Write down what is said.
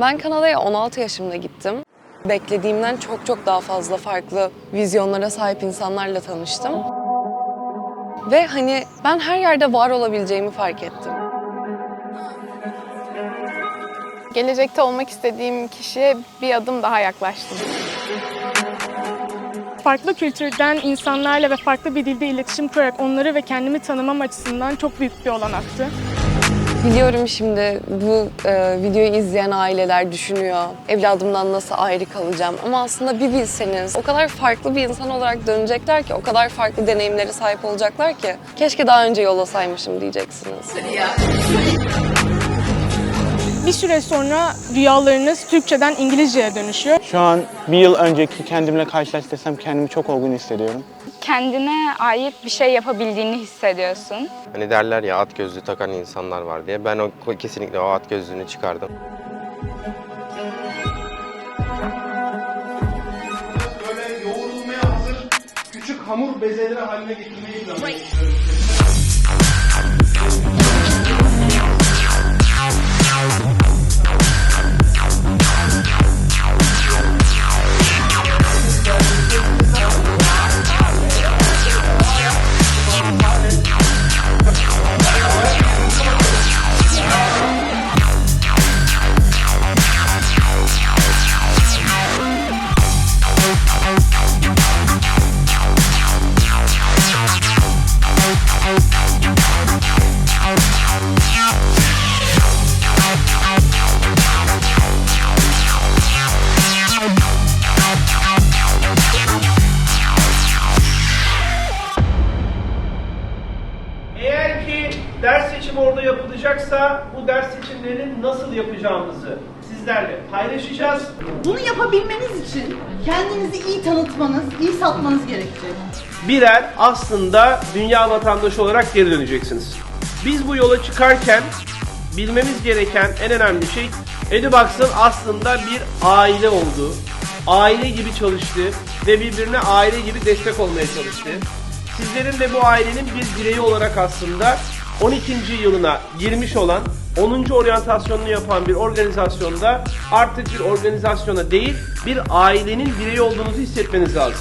Ben Kanada'ya 16 yaşımda gittim. Beklediğimden çok çok daha fazla farklı vizyonlara sahip insanlarla tanıştım. Ve hani ben her yerde var olabileceğimi fark ettim. Gelecekte olmak istediğim kişiye bir adım daha yaklaştım. farklı kültürden insanlarla ve farklı bir dilde iletişim kurarak onları ve kendimi tanımam açısından çok büyük bir olanaktı. Biliyorum şimdi bu e, videoyu izleyen aileler düşünüyor. Evladımdan nasıl ayrı kalacağım? Ama aslında bir bilseniz o kadar farklı bir insan olarak dönecekler ki, o kadar farklı deneyimlere sahip olacaklar ki keşke daha önce yolasaymışım diyeceksiniz. Bir süre sonra rüyalarınız Türkçeden İngilizceye dönüşüyor. Şu an bir yıl önceki kendimle karşılaştırsam kendimi çok olgun hissediyorum. kendine ait bir şey yapabildiğini hissediyorsun. Hani derler ya at gözlüğü takan insanlar var diye. Ben o kesinlikle o at gözlüğünü çıkardım. böyle yoğrulmaya hazır küçük hamur bezeleri haline getirmeyi planlıyoruz. Ders seçimi orada yapılacaksa bu ders seçimlerini nasıl yapacağımızı sizlerle paylaşacağız. Bunu yapabilmeniz için kendinizi iyi tanıtmanız, iyi satmanız gerekecek. Birer aslında dünya vatandaşı olarak geri döneceksiniz. Biz bu yola çıkarken bilmemiz gereken en önemli şey Edubox'ın aslında bir aile olduğu, aile gibi çalıştığı ve birbirine aile gibi destek olmaya çalıştığı. Sizlerin de bu ailenin bir bireyi olarak aslında 12. yılına girmiş olan 10. oryantasyonunu yapan bir organizasyonda artık bir organizasyona değil bir ailenin bireyi olduğunuzu hissetmeniz lazım.